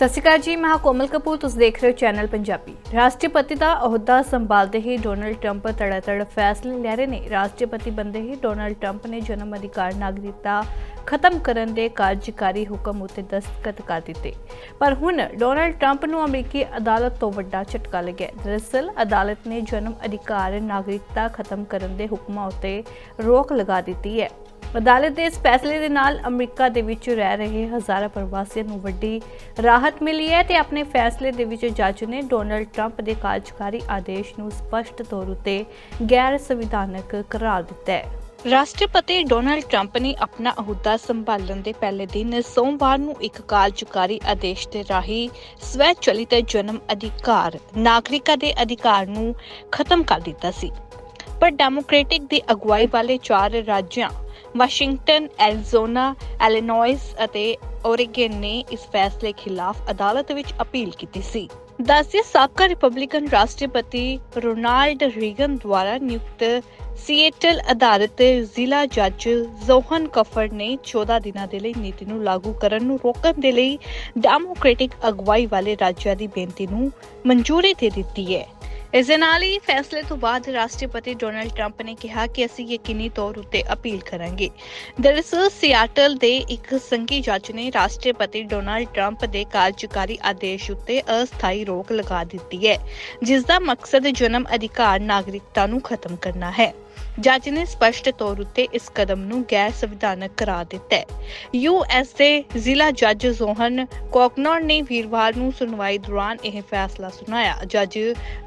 ਸਤਿ ਸ਼੍ਰੀ ਅਕਾਲ ਜੀ, ਮੈਂ ਕੋਮਲ ਕਪੂਰ, ਤੁਸੀਂ ਦੇਖ ਰਹੇ ਹੋ ਚੈਨਲ ਪੰਜਾਬੀ। ਰਾਸ਼ਟਰਪਤੀ ਦਾ ਅਹੁਦਾ ਸੰਭਾਲਦੇ ਹੀ ਡੋਨਲਡ ਟਰੰਪ ਤੜਾਤੜ ਫੈਸਲੇ ਲੈ ਰਹੇ ਨੇ। ਰਾਸ਼ਟਰਪਤੀ ਬੰਦੇ ਹੀ ਡੋਨਲਡ ਟਰੰਪ ਨੇ ਜਨਮ ਅਧਿਕਾਰ ਨਾਗਰਿਕਤਾ ਖਤਮ ਕਰਨ ਦੇ ਕਾਰਜਕਾਰੀ ਹੁਕਮ ਉੱਤੇ ਦਸਤਖਤ ਕਰ ਦਿੱਤੇ। ਪਰ ਹੁਣ ਡੋਨਲਡ ਟਰੰਪ ਨੂੰ ਅਮਰੀਕੀ ਅਦਾਲਤ ਤੋਂ ਵੱਡਾ ਝਟਕਾ ਲੱਗਿਆ ਦਰਅਸਲ, ਅਦਾਲਤ ਨੇ ਜਨਮ ਅਧਿਕਾਰ ਨਾਗਰਿਕਤਾ ਖਤਮ ਕਰਨ ਦੇ ਹੁਕਮਾਂ ਉੱਤੇ ਰੋਕ ਲਗਾ ਦਿੱਤੀ ਹੈ। ਅਦਾਲਤ ਦੇ ਇਸ ਫੈਸਲੇ ਦੇ ਨਾਲ ਅਮਰੀਕਾ ਦੇ ਵਿੱਚ ਰਹਿ ਰਹੇ ਹਜ਼ਾਰਾਂ ਪ੍ਰਵਾਸੀਆਂ ਨੂੰ ਵੱਡੀ ਰਾਹਤ ਮਿਲੀ ਹੈ ਤੇ ਆਪਣੇ ਫੈਸਲੇ ਦੇ ਵਿੱਚ ਜੱਜ ਨੇ ਡੋਨਲਡ ਟਰੰਪ ਦੇ ਕਾਰਜਕਾਰੀ ਆਦੇਸ਼ ਨੂੰ ਸਪਸ਼ਟ ਤੌਰ ਉੱਤੇ ਗੈਰ ਸੰਵਿਧਾਨਕ ਕਰਾਰ ਦਿੱਤਾ ਹੈ। ਰਾਸ਼ਟਰਪਤੀ ਡੋਨਲਡ ਟਰੰਪ ਨੇ ਆਪਣਾ ਅਹੁਦਾ ਸੰਭਾਲਣ ਦੇ ਪਹਿਲੇ ਦਿਨ ਸੋਮਵਾਰ ਨੂੰ ਇੱਕ ਕਾਰਜਕਾਰੀ ਆਦੇਸ਼ ਦੇ ਰਾਹੀਂ ਸਵੈਚਲਿਤ ਜਨਮ ਅਧਿਕਾਰ ਨਾਗਰਿਕਾਂ ਦੇ ਅਧਿਕਾਰ ਨੂੰ ਖਤਮ ਕਰ ਦਿੱਤਾ ਸੀ। ਪਰ ਡੈਮੋਕ੍ਰੈਟਿਕ ਦੀ ਅਗਵਾਈ ਵਾਲੇ ਚਾਰ ਰਾਜਾਂ ਵਾਸ਼ਿੰਗਟਨ, ਐਰੀਜ਼ੋਨਾ, ਐਲੀਨੋਇਸ ਅਤੇ ਓਰੇਗਨ ਨੇ ਇਸ ਫੈਸਲੇ ਖਿਲਾਫ ਅਦਾਲਤ ਵਿੱਚ ਅਪੀਲ ਕੀਤੀ ਸੀ। ਦੱਸਿਆ ਸਾਬਕਾ ਰਿਪਬਲਿਕਨ ਰਾਸ਼ਟਰਪਤੀ ਰੋਨਾਲਡ ਰੀਗਨ ਦੁਆਰਾ ਨਿਯੁਕਤ ਸੀਏਟਲ ਅਦਾਲਤ ਜ਼ਿਲ੍ਹਾ ਜੱਜ ਜ਼ੋਹਨ ਕਫਰ ਨੇ 14 ਦਿਨਾਂ ਦੇ ਲਈ ਨੀਤੀ ਨੂੰ ਲਾਗੂ ਕਰਨ ਨੂੰ ਰੋਕਣ ਦੇ ਲਈ ਡੈਮੋਕ੍ਰੈਟਿਕ ਅਗਵਾਈ ਵਾਲੇ ਰਾਜਾਂ ਦੀ ਬੇਨਤੀ ਨੂੰ ਮਨਜ਼ੂਰੀ ਦੇ ਦਿੱਤੀ ਹੈ। ਇਸ ਦੇ ਨਾਲ ਹੀ ਫੈਸਲੇ ਤੋਂ ਬਾਅਦ ਰਾਸ਼ਟਰਪਤੀ ਡੋਨਲਡ ਟਰੰਪ ਨੇ ਕਿਹਾ ਕਿ ਅਸੀਂ ਯਕੀਨੀ ਤੌਰ ਉੱਤੇ ਅਪੀਲ ਕਰਾਂਗੇ। ਦਰਅਸਲ, ਸਿਆਟਲ ਦੇ ਇੱਕ ਸੰਘੀ ਜੱਜ ਨੇ ਰਾਸ਼ਟਰਪਤੀ ਡੋਨਲਡ ਟਰੰਪ ਦੇ ਕਾਰਜਕਾਰੀ ਆਦੇਸ਼ ਉੱਤੇ ਅਸਥਾਈ ਰੋਕ ਲਗਾ ਦਿੱਤੀ ਹੈ ਜਿਸ ਦਾ ਮਕਸਦ ਜਨਮ ਅਧਿਕਾਰ ਨਾਗਰਿਕਤਾ ਨੂੰ ਖਤਮ ਕਰਨਾ ਹੈ। ਜੱਜ ਨੇ ਸਪਸ਼ਟ ਤੌਰ ਉੱਤੇ ਇਸ ਕਦਮ ਨੂੰ ਗੈਰ ਸੰਵਿਧਾਨਕ ਕਰਾਰ ਦਿੱਤਾ ਹੈ। ਯੂਐਸ ਦੇ ਜ਼ਿਲ੍ਹਾ ਜੱਜ ਜ਼ੋਹਨ ਕੋਕਨੌਰ ਨੇ ਵੀਰਵਾਰ ਨੂੰ ਸੁਣਵਾਈ ਦੌਰਾਨ ਇਹ ਫੈਸਲਾ ਸੁਣਾਇਆ। ਜੱਜ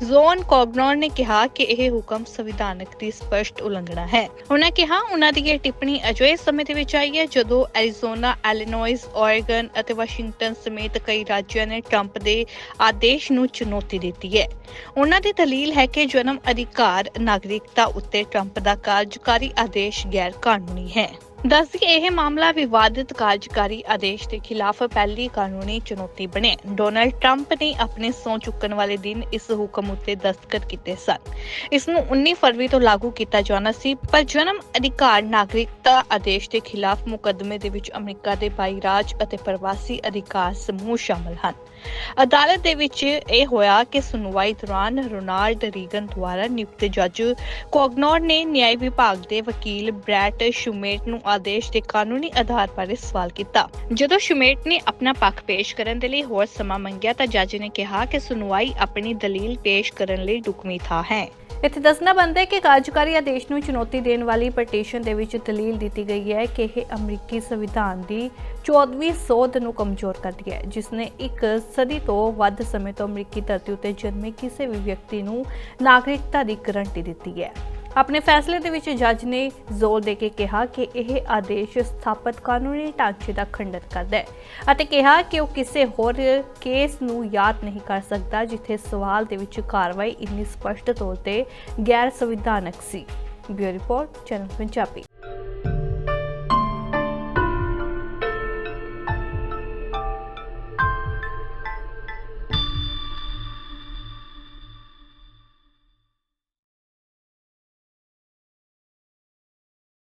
ਜ਼ੋਨ ਕੋਗਨੌਰ ਨੇ ਕਿਹਾ ਕਿ ਇਹ ਹੁਕਮ ਸੰਵਿਧਾਨਕ ਦੀ ਸਪਸ਼ਟ ਉਲੰਘਣਾ ਹੈ। ਉਹਨਾਂ ਕਿਹਾ ਉਹਨਾਂ ਦੀ ਇਹ ਟਿੱਪਣੀ ਅਜਿਹੇ ਸਮੇਂ ਦੇ ਵਿੱਚ ਆਈ ਹੈ ਜਦੋਂ ਐਰੀਜ਼ੋਨਾ, ਐਲੀਨੋਇਸ, ਓਰੇਗਨ ਅਤੇ ਵਾਸ਼ਿੰਗਟਨ ਸਮੇਤ ਕਈ ਰਾਜਾਂ ਨੇ ਟਰੰਪ ਦੇ ਆਦੇਸ਼ ਨੂੰ ਚੁਣੌਤੀ ਦਿੱਤੀ ਹੈ। ਉਹਨਾਂ ਦੀ ਦਲੀਲ ਹੈ ਕਿ ਜਨਮ ਅਧਿਕਾਰ ਨਾਗਰਿਕਤਾ ਉੱਤੇ ਟਰੰਪ ਦਾ ਕਾਰਜਕਾਰੀ ਆਦੇਸ਼ ਗੈਰ ਕਾਨੂੰਨੀ ਹੈ। ਦੱਸਦੀ ਇਹ ਮਾਮਲਾ ਵਿਵਾਦਿਤ ਕਾਰਜਕਾਰੀ ਆਦੇਸ਼ ਦੇ ਖਿਲਾਫ ਪਹਿਲੀ ਕਾਨੂੰਨੀ ਚੁਣੌਤੀ ਬਣਿਆ ਡੋਨਲਡ ਟਰੰਪ ਨੇ ਆਪਣੇ ਸਹੁੰ ਚੁੱਕਣ ਵਾਲੇ ਦਿਨ ਇਸ ਹੁਕਮ ਉੱਤੇ ਦਸਤਖਤ ਕੀਤੇ ਸਨ। ਇਸ ਨੂੰ 19 ਫਰਵਰੀ ਤੋਂ ਲਾਗੂ ਕੀਤਾ ਜਾਣਾ ਸੀ, ਪਰ ਜਨਮ ਅਧਿਕਾਰ ਨਾਗਰਿਕਤਾ ਆਦੇਸ਼ ਦੇ ਖਿਲਾਫ ਮੁਕੱਦਮੇ ਦੇ ਵਿੱਚ ਅਮਰੀਕਾ ਦੇ 22 ਰਾਜ ਅਤੇ ਪ੍ਰਵਾਸੀ ਅਧਿਕਾਰ ਸਮੂਹ ਸ਼ਾਮਲ ਹਨ। ਅਦਾਲਤ ਦੇ ਵਿੱਚ ਇਹ ਹੋਇਆ ਕਿ ਸੁਣਵਾਈ ਦੌਰਾਨ ਰੋਨਾਲਡ ਰੀਗਨ ਦੁਆਰਾ ਨਿਯੁਕਤ ਜੱਜ ਕੋਗਨੌਰ ਨੇ ਨਿਆਂ ਵਿਭਾਗ ਦੇ ਵਕੀਲ ਬ੍ਰੈਟ ਸ਼ੂਮੇਟ ਨੂੰ ਆਦੇਸ਼ ਦੇ ਕਾਨੂੰਨੀ ਆਧਾਰ ਬਾਰੇ ਸਵਾਲ ਕੀਤਾ। ਜਦੋਂ ਸ਼ੂਮੇਟ ਨੇ ਆਪਣਾ ਪੱਖ ਪੇਸ਼ ਕਰਨ ਦੇ ਲਈ ਹੋਰ ਸਮਾਂ ਮੰਗਿਆ ਤਾਂ ਜੱਜ ਨੇ ਕਿਹਾ ਕਿ ਸੁਣਵਾਈ ਆਪਣੀ ਦਲੀਲ ਪੇਸ਼ ਕਰਨ ਲਈ ਢੁਕਵੀਂ ਥਾਂ ਹੈ। ਇੱਥੇ ਦੱਸਣਾ ਬਣਦਾ ਹੈ ਕਿ ਕਾਰਜਕਾਰੀ ਆਦੇਸ਼ ਨੂੰ ਚੁਣੌਤੀ ਦੇਣ ਵਾਲੀ ਪਟੀਸ਼ਨ ਦੇ ਵਿੱਚ ਦਲੀਲ ਦਿੱਤੀ ਗਈ ਹੈ ਕਿ ਇਹ ਅਮਰੀਕੀ ਸੰਵਿਧਾਨ ਦੀ 14ਵੀਂ ਸੋਧ ਨੂੰ ਕਮਜ਼ੋਰ ਕਰਦੀ ਹੈ, ਜਿਸ ਨੇ ਇੱਕ ਸਦੀ ਤੋਂ ਵੱਧ ਸਮੇਂ ਤੋਂ ਅਮਰੀਕੀ ਧਰਤੀ ਉੱਤੇ ਜਨਮੇ ਕਿਸੇ ਵੀ ਵਿਅਕਤੀ ਨੂੰ ਨਾਗਰਿਕਤਾ ਦੀ ਗਰੰਟੀ ਦਿੱਤੀ ਹੈ। ਆਪਣੇ ਫੈਸਲੇ ਦੇ ਵਿੱਚ ਜੱਜ ਨੇ ਜ਼ੋਰ ਦੇ ਕੇ ਕਿਹਾ ਕਿ ਇਹ ਆਦੇਸ਼ ਸਥਾਪਿਤ ਕਾਨੂੰਨੀ ਢਾਂਚੇ ਦਾ ਖੰਡਨ ਕਰਦਾ ਹੈ ਅਤੇ ਕਿਹਾ ਕਿ ਉਹ ਕਿਸੇ ਹੋਰ ਕੇਸ ਨੂੰ ਯਾਦ ਨਹੀਂ ਕਰ ਸਕਦਾ ਜਿੱਥੇ ਸਵਾਲ ਦੇ ਵਿੱਚ ਕਾਰਵਾਈ ਇੰਨੀ ਸਪਸ਼ਟ ਤੌਰ ਤੇ ਗੈਰ ਸੰਵਿਧਾਨਕ ਸੀ। Bureau report, channel Punjabi.